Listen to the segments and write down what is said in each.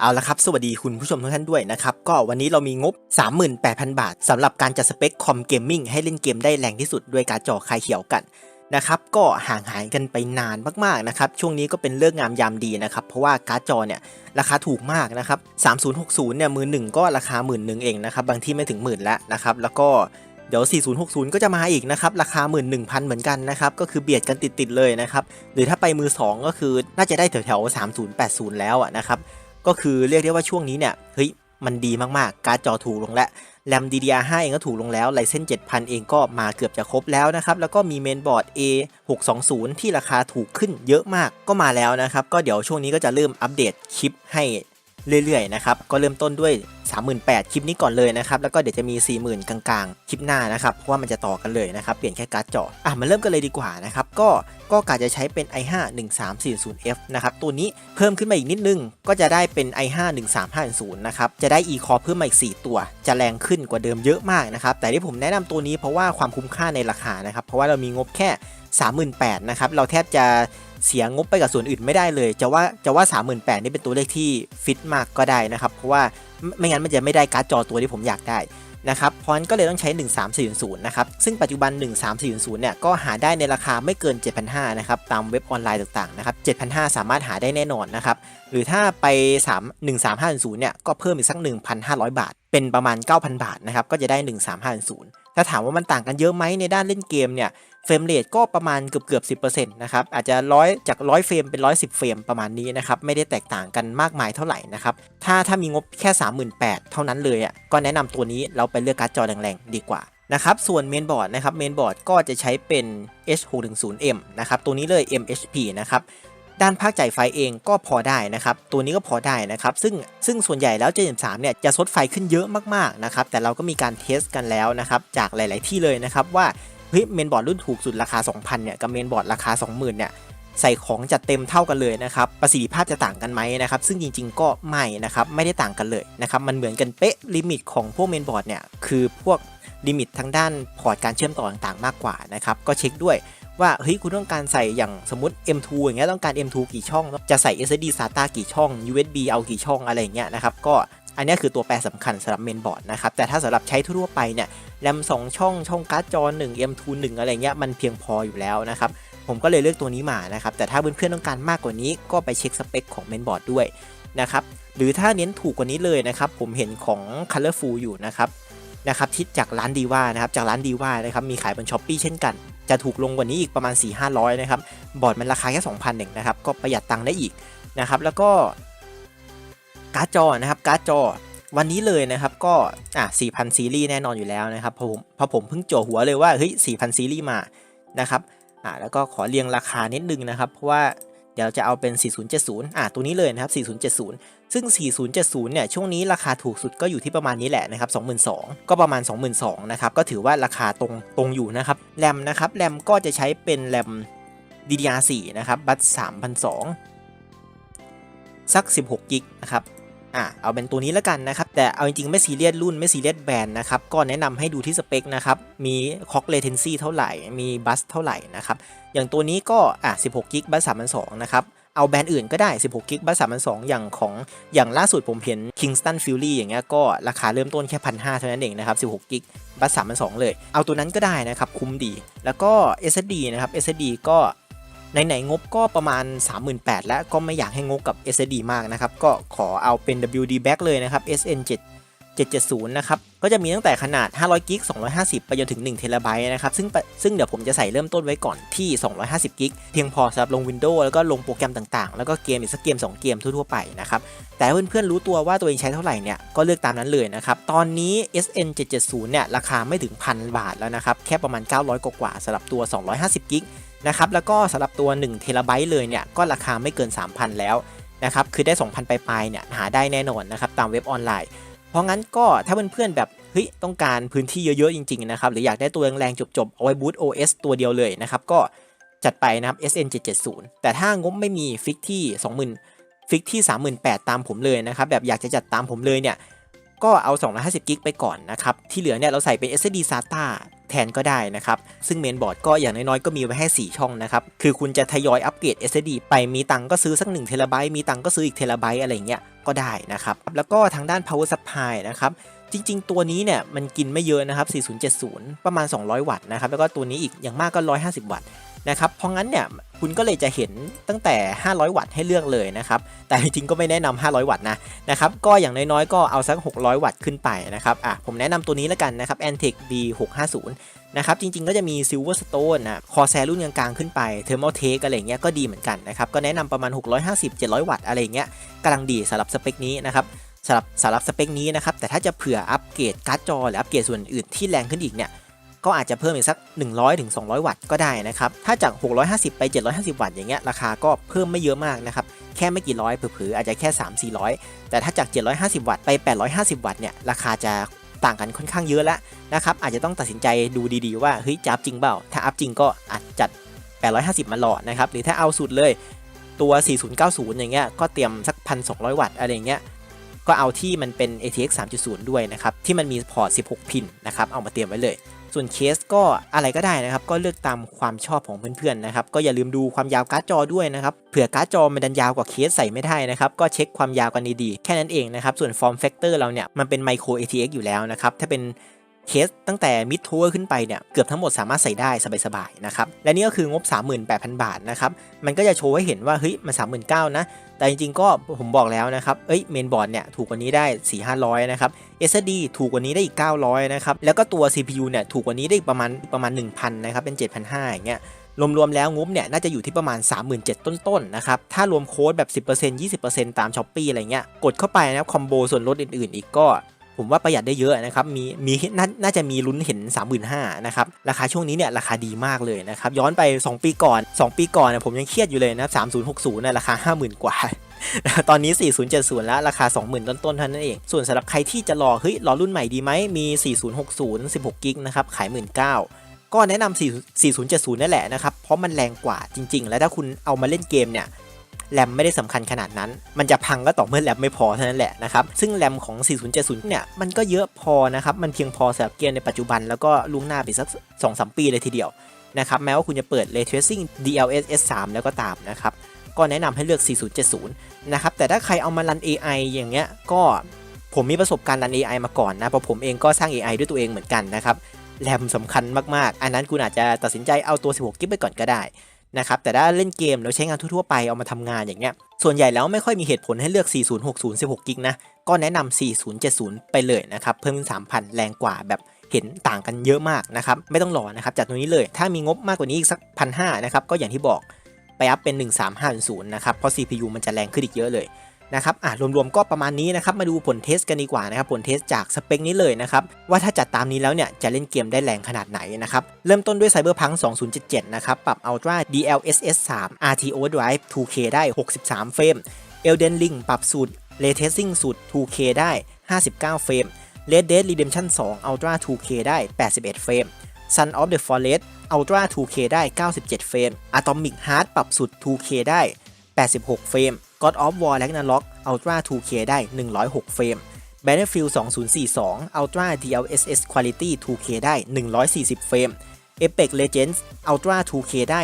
เอาละครับ สวัสดีคุณผู้ชมทุกท่านด้วยนะครับ ก็วันนี้เรามีงบ 38,000 บาทสำหรับการจัดสเปคคอมเกมมิ่งให้เล่นเกมได้แรงที่สุดด้วยการ์ดจอคายเขียวกันนะครับก็ห่างหายกันไปนานมากๆนะครับช่วงนี้ก็เป็นเลิกงามยามดีนะครับเพราะว่าการ์ดจอเนี่ยราคาถูกมากนะครับ3060เนี่ยมือหนึ่งก็ราคาหมื่นหนึ่งเองนะครับบางที่ไม่ถึงหมื่นแล้วนะครับแล้วก็เดี๋ยว 4060 ก็จะมาอีกนะครับ ราคา 11,000 เหมือนกันนะครับ ก็คือเบียดกันติด ๆ เลยนะครับ หรือถ้าไปมือ 2 ก็คือน่าจะได้แถวๆ 3080 แล้วอะนะครับ ก็คือเรียกได้ว่าช่วงนี้เนี่ยเฮ้ยมันดีมากๆ การ์ดจอถูกลงแล้วแรม DDR5 เองก็ถูกลงแล้วไลเซน7,000 เองก็มาเกือบจะครบแล้วนะครับ แล้วก็มีเมนบอร์ด A620 ที่ราคาถูกขึ้นเยอะมากก็มาแล้วนะครับ ก็เดี๋ยวช่วงนี้ก็จะเริ่มอัปเดตคลิปให้เรื่อยๆนะครับ ก็เริ่มต้นด้วย 38,000คลิปนี้ก่อนเลยนะครับแล้วก็เดี๋ยวจะมี 40,000 กลางๆ คลิปหน้านะครับเพราะว่ามันจะต่อกันเลยนะครับเปลี่ยนแค่การ์ดจออะมาเริ่มกันเลยดีกว่านะครับก็ก็กาจะใช้เป็น i5 1340F นะครับตัวนี้เพิ่มขึ้นมาอีกนิดนึง ก็จะได้เป็น i5 1350นะครับจะได้ e-core เพิ่มมาอีก 4 ตัว จะแรงขึ้นกว่าเดิมเยอะมากนะครับแต่ที่ผมแนะนำตัวนี้เพราะว่าความคุ้มค่าในราคานะครับเพราะว่าเรามีงบแค่ 38,000นะครับเราแทบจะ เสียงบไปกับส่วนอื่นไม่ได้เลย จะว่าจะว่า 38,000นี่เป็นตัวเลขที่ฟิตมากก็ได้นะครับ เพราะว่าไม่งั้นมันจะไม่ได้การ์ดจอตัวที่ผมอยากได้นะครับเพราะนั้นก็เลยต้องใช้ 1340นะครับ ซึ่งปัจจุบัน 1340เนี่ย ก็หาได้ในราคาไม่เกิน 7,500 นะครับ ตามเว็บออนไลน์ต่างๆ นะครับ 7,500 สามารถหาได้แน่นอนนะครับ หรือถ้าไป 3 1350เนี่ย ก็เพิ่มอีกสัก 1,500 บาท เป็นประมาณ 9,000 บาทนะครับ ก็จะได้ 1350ถ้าถามว่ามันต่างกันเยอะไหมในด้านเล่นเกมเนี่ย เฟรมเรทก็ประมาณเกือบเกือบสินะครับอาจจะร้อยจากร้อยเฟรมเป็นร้อยสิบเฟรมประมาณนี้นะครับไม่ได้แตกต่างกันมากมายเท่าไหร่นะครับถ้าถ้ามีงบแค่ 38,000 เท่านั้นเลยอะก็แนะนำตัวนี้เราไปเลือกการ์ดจอแรงๆ ดีกว่านะครับส่วนเมนบอร์ดนะครับเมนบอร์ดก็จะใช้เป็น H610M นะครับตัวนี้เลย MHP นะครับด้านภาคจ่ายไฟเองก็พอได้นะครับ ตัวนี้ก็พอได้นะครับ ซึ่งซึ่งส่วนใหญ่แล้ว J3 เนี่ยจะซดไฟขึ้นเยอะมากๆนะครับ แต่เราก็มีการเทสกันแล้วนะครับ จากหลาย ๆ ที่เลยนะครับว่า เฮ้ยเมนบอร์ดรุ่นถูกสุดราคา 2,000เนี่ยกับเมนบอร์ดราคา 20,000เนี่ยใส่ของจัดเต็มเท่ากันเลยนะครับประสิทธิภาพจะต่างกันไหมนะครับซึ่งจริงๆก็ไม่นะครับไม่ได้ต่างกันเลยนะครับมันเหมือนกันเป๊ะลิมิตของพวกเมนบอร์ดเนี่ยคือพวกลิมิตทางด้านพอร์ตการเชื่อมต่อต่างๆ มากกว่านะครับก็เช็คด้วยว่าเฮ้ยคุณต้องการใส่อย่างสมมติ M2 อย่างเงี้ยต้องการ M2 กี่ช่อง จะใส่ SSD SATA กี่ช่อง USB เอากี่ช่องอะไรเงี้ยนะครับก็ อันนี้คือตัวแปรสำคัญสำหรับเมนบอร์ดนะครับ แต่ถ้าสำหรับใช้ทั่วไปเนี่ยแรม2 ช่อง ช่องการ์ดจอ1 M2 1 อะไรเงี้ยมันเพียงพออยู่แล้วนะครับผมก็เลยเลือกตัวนี้มานะครับ แต่ถ้าเพื่อนๆต้องการมากกว่านี้ก็ไปเช็คสเปคของเมนบอร์ดด้วยนะครับหรือถ้าเน้นถูกกว่านี้เลยนะครับผมเห็นของ Colorful อยู่นะครับนะครับทิศจากร้านดีว่านะครับจากร้านดีว่านะครับมีขายบนช้อปปีเช่นกัน จะถูกลงกว่านี้อีกประมาณ 4 500 นะครับบอร์ดมันราคาแค่2,000เองนะครับก็ประหยัดตังค์ได้อีกนะครับแล้วก็ การ์ดจอนะครับการ์ดจอวันนี้เลยนะครับก็อะ4,000 ซีรีส์แน่นอนอยู่แล้วนะครับพอผมพอผมเพิ่งโจหัวเลยว่าเฮ้ย4,000 ซีรีส์มานะครับอะแล้วก็ขอเรียงราคานิดนึงนะครับ เพราะว่าเดี๋ยวจะเอาเป็น 4070อะตัวนี้เลยนะครับ 4070 ซึ่ง 4070 เนี่ยช่วงนี้ราคาถูกสุดก็อยู่ที่ประมาณนี้แหละนะครับ22,000ก็ประมาณ 22,000นะครับก็ถือว่าราคาตรงตรงอยู่นะครับแรมนะครับแรมก็จะใช้เป็นแรม DDR4 นะครับบัต3,002สัก 16กิกนะครับ อะเอาเป็นตัวนี้แล้วกันนะครับ แต่เอาจริงๆ ไม่ซีเรียสรุ่นไม่ซีเรียสแบรนด์นะครับ ก็แนะนำให้ดูที่สเปคนะครับ มีคอกเลเทนซีเท่าไหร่ มีบัสเท่าไหร่นะครับ อย่างตัวนี้ก็อะ16กิกบัส3,200นะครับเอาแบรนด์อื่นก็ได้ 16กิกบัส3,200อย่างของอย่างล่าสุดผมเห็น Kingston Fury อย่างเงี้ยก็ราคาเริ่มต้นแค่1,500เท่านั้นเองนะครับ16กิกบัส3,200เลย เอาตัวนั้นก็ได้นะครับคุ้มดี แล้วก็ SSD นะครับ SSD ก็ ไหนๆงบก็ประมาณ 38,000 แล้วก็ไม่อยากให้งบกับ SSD มากนะครับ ก็ขอเอาเป็น WD back เลยนะครับ SN 7 770 นะครับ ก็จะมีตั้งแต่ขนาด 500กิก250 ไปจนถึง1เทราไบต์นะครับ ซึ่งซึ่งเดี๋ยวผมจะใส่เริ่มต้นไว้ก่อนที่ 250กิกเพียงพอสำหรับลง Windows แล้วก็ลงโปรแกรมต่างๆ แล้วก็เกมอีกสักเกม 2 เกมทั่วๆ ไปนะครับ แต่เพื่อนๆ รู้ตัวว่าตัวเองใช้เท่าไหร่เนี่ย ก็เลือกตามนั้นเลยนะครับ ตอนนี้ SN 770 เนี่ย ราคาไม่ถึงพันบาทแล้วนะครับ แค่ประมาณ 900 กว่าๆสำหรับตัว 250กิก นะครับแล้วก็สำหรับตัว1เทราไบต์เลยเนี่ยก็ราคาไม่เกิน 3,000 แล้วนะครับคือได้ 2,000ปลายเนี่ยหาได้แน่นอนนะครับตามเว็บออนไลน์ เพราะงั้นก็ถ้าเพื่อนๆแบบเฮ้ยต้องการพื้นที่เยอะๆจริงๆนะครับหรืออยากได้ตัวแรงๆจบๆเอาไว้บูต OS ตัวเดียวเลยนะครับก็จัดไปนะครับ SN 770แต่ถ้างบไม่มีฟิกที่ 20,000ฟิกที่ 38,000 ตามผมเลยนะครับแบบอยากจะจัดตามผมเลยเนี่ยก็เอา 250 กิกไปก่อนนะครับที่เหลือเนี่ยเราใส่เป็น SSD SATA แทนก็ได้นะครับ ซึ่งเมนบอร์ดก็อย่างน้อยๆก็มีไว้ให้ 4 ช่องนะครับ คือคุณจะทยอยอัปเกรด SSD ไปมีตังก็ซื้อสัก1เทราไบต์มีตังก็ซื้ออีกเทราไบต์อะไรเงี้ยก็ได้นะครับ แล้วก็ทางด้าน power supply นะครับจริง ๆ ตัวนี้เนี่ยมันกินไม่เยอะนะครับ 4070 ประมาณ 200 วัตต์นะครับ แล้วก็ตัวนี้อีกอย่างมากก็ 150 วัตต์ นะครับเพราะงั้นเนี่ยคุณก็เลยจะเห็นตั้งแต่ 500 วัตต์ให้เลือกเลยนะครับแต่จริงๆก็ไม่แนะนำ500 วัตต์นะนะครับก็อย่างน้อยๆก็เอาสัก 600 วัตต์ขึ้นไปนะครับอะผมแนะนำตัวนี้แล้วกันนะครับ Antec B650 นะครับจริงๆก็จะมี Silverstone นะ Corsair รุ่นกลางๆขึ้นไป Thermal Take อะไรเงี้ยก็ดีเหมือนกันนะครับก็แนะนำประมาณ 650-700 วัตต์อะไรเงี้ยกำลังดีสำหรับสเปคนี้นะครับสำหรับสำหรับสเปคนี้นะครับแต่ถ้าจะเผื่ออัปเกรดการ์ดจอหรืออัปเกรดส่วนอื่นที่แรงขึ้นอีกเนี่ย ก็อาจจะเพิ่มอีกสัก 100ถึง200วัตต์ก็ได้นะครับถ้าจาก 650 ไป 750 วัตต์อย่างเงี้ยราคาก็เพิ่มไม่เยอะมากนะครับแค่ไม่กี่ร้อยเผลอๆอาจจะแค่ 3 400 แต่ถ้าจาก 750 วัตต์ไป 850 วัตต์เนี่ยราคาจะต่างกันค่อนข้างเยอะแล้วนะครับอาจจะต้องตัดสินใจดูดีๆว่าเฮ้ยจะอัพจริงเปล่า ถ้าอัพจริงก็อาจจัด 850 มาหล่อนะครับหรือถ้าเอาสุดเลยตัว 4090 อย่างเงี้ยก็เตรียมสัก 1,200 วัตต์อะไรเงี้ยก็เอาที่มันเป็น ATX 3.0 ด้วยนะครับ ที่มันมีพอร์ต 16 พินนะครับ เอามาเตรียมไว้เลย ส่วนเคสก็อะไรก็ได้นะครับ ก็เลือกตามความชอบของเพื่อนๆนะครับ ก็อย่าลืมดูความยาวการ์ดจอด้วยนะครับ เผื่อการ์ดจอมันดันยาวกว่าเคสใส่ไม่ได้นะครับ ก็เช็คความยาวกันดีๆ แค่นั้นเองนะครับ ส่วนฟอร์มแฟกเตอร์เราเนี่ย มันเป็นไมโคร ATX อยู่แล้วนะครับ ถ้าเป็น เคสตั้งแต่ mid tower ขึ้นไปเนี่ยเกือบทั้งหมดสามารถใส่ได้สบายๆนะครับและนี่ก็คืองบ 38,000 บาทนะครับมันก็จะโชว์ให้เห็นว่าเฮ้ยมัน 39,000นะแต่จริงๆก็ผมบอกแล้วนะครับเอ้ยเมนบอร์ดเนี่ยถูกกว่านี้ได้ 4 500 นะครับ SSD ถูกกว่านี้ได้อีก 900 นะครับ แล้วก็ตัว CPU เนี่ยถูกกว่านี้ได้อีกประมาณประมาณ 1,000 นะครับ เป็น 7,500 อย่างเงี้ยรวมๆ แล้วงบเนี่ยน่าจะอยู่ที่ประมาณ 37,000 ต้นๆ นะครับ ถ้ารวมโค้ดแบบ 10% 20%ตามช้อปปีอะไรเงี้ย กดเข้าไปนะครับคอมโบส่วนลดอื่นๆ อีกก็ ผมว่าประหยัดได้เยอะนะครับมีมีนน่าจะมีลุ้นเห็น 35,000นะครับราคาช่วงนี้เนี่ยราคาดีมากเลยนะครับย้อนไป 2 ปีก่อน 2 ปีก่อนเนี่ยผมยังเครียดอยู่เลยนะ3060นะราคา 50,000 กว่าตอนนี้ 4070 แล้ว ราคา 20,000 ต้นๆเท่านั้นเอง ส่วนสำหรับใครที่จะรอ เฮ้ย รอรุ่นใหม่ดีไหม มี 4060 16กิกนะครับ ขาย 19,000 ก็แนะนำ4070 นั่นแหละนะครับ เพราะมันแรงกว่าจริง ๆ แล้วถ้าคุณเอามาเล่นเกมเนี่ย แรมไม่ได้สำคัญขนาดนั้น มันจะพังก็ต่อเมื่อแรมไม่พอเท่านั้นแหละนะครับ ซึ่งแรมของ 4070 เนี่ย มันก็เยอะพอนะครับ มันเพียงพอสำหรับเกมในปัจจุบันแล้วก็ล่วงหน้าไปสัก 2-3 ปีเลยทีเดียวนะครับแม้ว่าคุณจะเปิด Ray Tracing DLSS 3แล้วก็ตามนะครับ ก็แนะนำให้เลือก 4070 นะครับ แต่ถ้าใครเอามารัน AI อย่างเงี้ย ก็ผมมีประสบการณ์รัน AI มาก่อนนะ เพราะผมเองก็สร้าง AI ด้วยตัวเองเหมือนกันนะครับ แรมสำคัญมากๆ อันนั้นคุณอาจจะตัดสินใจเอาตัว 16 กิกไปก่อนก็ได้ นะครับแต่ถ้าเล่นเกมแล้วใช้งานทั่วๆไปเอามาทำงานอย่างเงี้ยส่วนใหญ่แล้วไม่ค่อยมีเหตุผลให้เลือก 4060 16กิกนะก็แนะนำ4070 ไปเลยนะครับเพิ่มเป็น3,000 แรงกว่าแบบเห็นต่างกันเยอะมากนะครับไม่ต้องรอนะครับจัดตรงนี้เลยถ้ามีงบมากกว่านี้อีกสักพันห้านะครับก็อย่างที่บอกไปอัพเป็น 1350นะครับเพราะ CPU มันจะแรงขึ้นอีกเยอะเลย นะครับอะรวมๆก็ประมาณนี้นะครับมาดูผลเทสกันดีกว่านะครับผลเทสจากสเปคนี้เลยนะครับว่าถ้าจัดตามนี้แล้วเนี่ยจะเล่นเกมได้แรงขนาดไหนนะครับเริ่มต้นด้วย Cyberpunk 2077 นะครับปรับ Ultra DLSS 3 RT Overdrive 2K ได้ 63 เฟรม Elden Ring ปรับสูตร Ray Tracing สูตร 2K ได้ 59 เฟรม Red Dead Redemption 2 Ultra 2K ได้ 81 เฟรม Son of the Forest Ultra 2K ได้ 97 เฟรม Atomic Heart ปรับสุด 2K ได้ 86 เฟรม God of War Ragnarok Ultra 2K ได้ 106 เฟรม Battlefield 2042 Ultra DLSS Quality 2K ได้ 140 เฟรม Apex Legends Ultra 2K ได้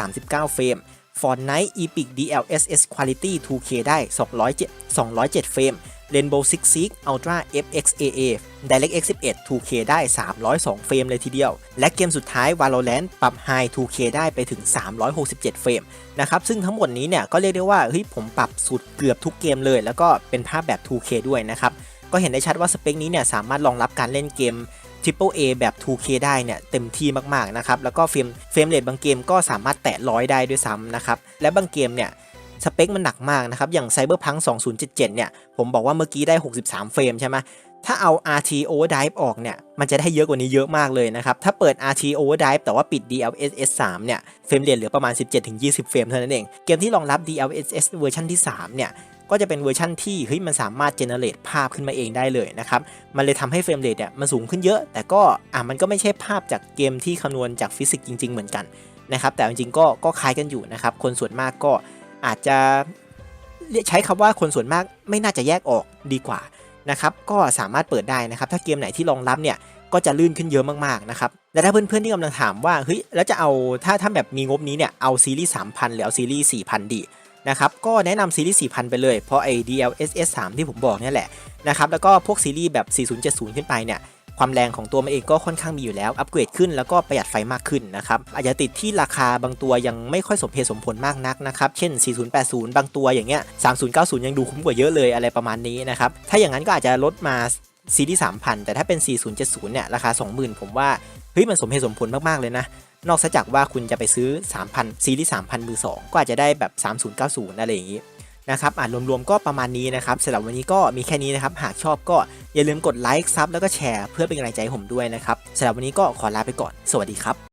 139 เฟรม Fortnite Epic DLSS Quality 2K ได้ 207 207 เฟรม Rainbow Six Siege Ultra FXAA DirectX 11 2K ได้ 302 เฟรมเลยทีเดียว และเกมสุดท้าย Valorant ปรับ High 2K ได้ไปถึง 367 เฟรมนะครับ ซึ่งทั้งหมดนี้เนี่ยก็เรียกได้ว่าเฮ้ยผมปรับสุดเกือบทุกเกมเลย แล้วก็เป็นภาพแบบ 2K ด้วยนะครับ ก็เห็นได้ชัดว่าสเปคนี้เนี่ยสามารถรองรับการเล่นเกม Triple A แบบ 2K ได้เนี่ยเต็มที่มากๆนะครับ แล้วก็เฟรมเฟรมเรทบางเกมก็สามารถแตะร้อยได้ด้วยซ้ำนะครับ และบางเกมเนี่ย สเปคมันหนักมากนะครับ อย่าง Cyberpunk 2077 เนี่ย ผมบอกว่าเมื่อกี้ได้ 63 เฟรมใช่ไหมถ้าเอา RT Overdrive ออกเนี่ย มันจะได้เยอะกว่านี้เยอะมากเลยนะครับ ถ้าเปิด RT Overdrive แต่ว่าปิด DLSS 3 เนี่ย เฟรมเรทเหลือประมาณ 17-20 เฟรมเท่านั้นเอง เกมที่รองรับ DLSS เวอร์ชันที่ 3 เนี่ย ก็จะเป็นเวอร์ชันที่เฮ้ยมันสามารถเจเนเรตภาพขึ้นมาเองได้เลยนะครับ มันเลยทำให้เฟรมเรทเนี่ยมันสูงขึ้นเยอะ แต่ก็อะมันก็ไม่ใช่ภาพจากเกมที่คำนวณจากฟิสิกส์จริง ๆ เหมือนกันนะครับ แต่จริงๆก็ก็คล้ายกันอยู่นะครับ คนส่วนมากก็ อาจจะใช้คำว่าคนส่วนมากไม่น่าจะแยกออกดีกว่านะครับก็สามารถเปิดได้นะครับ ถ้าเกมไหนที่รองรับเนี่ยก็จะลื่นขึ้นเยอะมากๆนะครับและถ้าเพื่อนๆที่กำลังถามว่าเฮ้ยแล้วจะเอาถ้าถ้าแบบมีงบนี้เนี่ยเอาซีรีส์3,000หรือเอาซีรีส์4,000ดีนะครับก็แนะนำซีรีส์4000 ไปเลย เพราะไอ้ DLSS 3 ที่ผมบอกเนี่ยแหละนะครับแล้วก็พวกซีรีส์แบบ 4070 ขึ้นไปเนี่ย ความแรงของตัวมันเองก็ค่อนข้างมีอยู่แล้ว อัปเกรดขึ้นแล้วก็ประหยัดไฟมากขึ้นนะครับ อาจจะติดที่ราคาบางตัวยังไม่ค่อยสมเหตุสมผลมากนักนะครับ เช่น 4080 บางตัวอย่างเงี้ย 3090 ยังดูคุ้มกว่าเยอะเลยอะไรประมาณนี้นะครับ ถ้าอย่างนั้นก็อาจจะลดมาซีรีส์3,000 แต่ถ้าเป็น 4070 เนี่ย ราคา 20,000 ผมว่า เฮ้ย มันสมเหตุสมผลมาก ๆ เลยนะ นอกจากว่าคุณจะไปซื้อ 3,000ซีรีส์3,000 มือ 2 ก็อาจจะได้แบบ 3090 อะไรอย่างงี้ นะครับอ่านรวมๆก็ประมาณนี้นะครับสำหรับวันนี้ก็มีแค่นี้นะครับหากชอบก็อย่าลืมกดไลค์ซับแล้วก็แชร์เพื่อเป็นกำลังใจให้ผมด้วยนะครับสำหรับวันนี้ก็ขอลาไปก่อน สวัสดีครับ